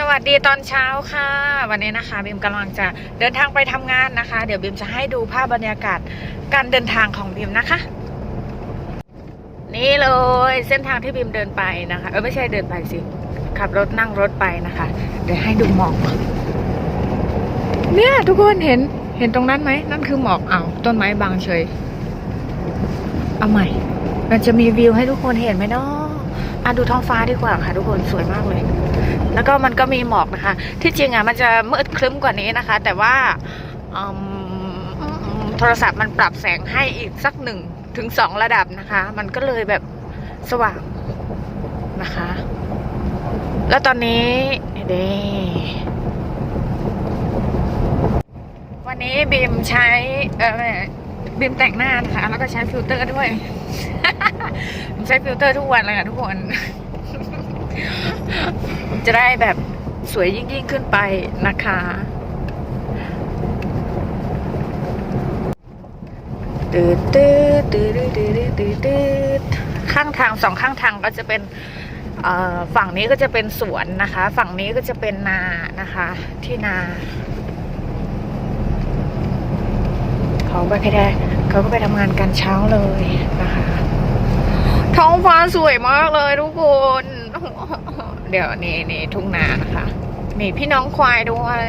สวัสดีตอนเช้าค่ะ วันนี้นะคะบิมกำลังจะเดินทางไปทำงานนะคะ เดี๋ยวบิมจะให้ดูภาพบรรยากาศการเดินทางของบิมนะคะ นี่เลยเส้นทางที่บิมเดินไปนะคะเออไม่ใช่เดินไปสิขับรถนั่งรถไปนะคะ เดี๋ยวให้ดูหมอกเนี่ยทุกคนเห็นเห็นตรงนั้นไหมนั่นคือหมอกเอาต้นไม้บางเฉย เอาใหม่ มันจะมีวิวให้ทุกคนเห็นไหมเนาะ อะดูท้องฟ้าดีกว่าค่ะ ทุกคนสวยมากเลย แล้วก็มันก็มีหมอกนะคะ ที่จริงอะมันจะมืดครึ้มกว่านี้นะคะ แต่ว่าโทรศัพท์มันปรับแสงให้อีกสักหนึ่งถึงสองระดับนะคะ มันก็เลยแบบสว่างนะคะ แล้วตอนนี้เด้วันนี้บีมใช้เออ บีมแต่งหน้านะคะ แล้วก็ใช้ฟิลเตอร์ด้วยบีมใช้ฟิลเตอร์ทุกวันเลยค่ะทุกคน จะได้แบบสวยยิ่งยิ่งขึ้นไปนะคะ ตืดตืดตืดตืดตืดตืดข้างทางสองข้างทางก็จะเป็นฝั่งนี้ก็จะเป็นสวนนะคะ ฝั่งนี้ก็จะเป็นนานะคะ ที่นาเขาไปแค่เเขาก็ไปทำงานกันเช้าเลยนะคะ ท้องฟ้าสวยมากเลยทุกคน เดี๋ยวนี่นี่ทุ่งนานะคะ มีพี่น้องควายด้วย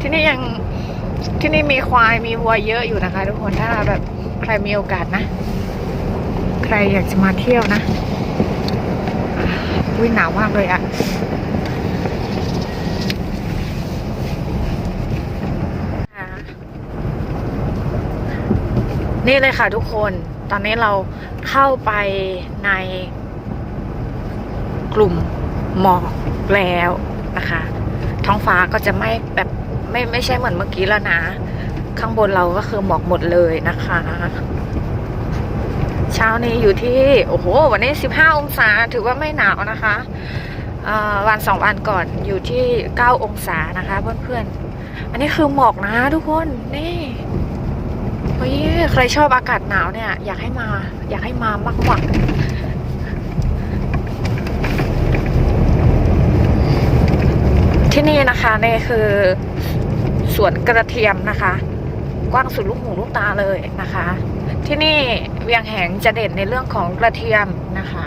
ที่นี่ยังที่นี่มีควายมีวัวเยอะอยู่นะคะ ทุกคนถ้าแบบใครมีโอกาสนะ ใครอยากจะมาเที่ยวนะวิ่งหนาวมากเลยอะ นี่เลยค่ะทุกคน ตอนนี้เราเข้าไปในกลุ่มหมอกแล้วนะคะ ท้องฟ้าก็จะไม่แบบไม่ไม่ใช่เหมือนเมื่อกี้แล้วนะ ข้างบนเราก็คือหมอกหมดเลยนะคะ เช้านี้อยู่ที่ โอ้โห วันนี้ 15 องศาถือว่าไม่หนาวนะคะวันสองวันก่อนอยู่ที่ 9 องศานะคะเพื่อนๆ อันนี้คือหมอกนะทุกคน นี่ ใครชอบอากาศหนาวเนี่ย อยากให้มา อยากให้มามากๆที่นี่นะคะนี่คือสวนกระเทียมนะคะ กว้างสุดลูกหูลูกตาเลยนะคะ ที่นี่เวียงแหงจะเด่นในเรื่องของกระเทียมนะคะ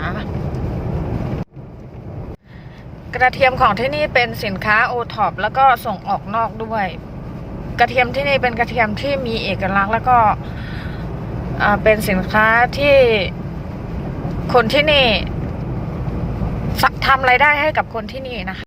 กระเทียมของที่นี่เป็นสินค้าโอท็อปแล้วก็ส่งออกนอกด้วย กระเทียมที่นี่เป็นกระเทียมที่มีเอกลักษณ์ แล้วก็เป็นสินค้าที่คนที่นี่ทำรายได้ให้กับคนที่นี่นะคะ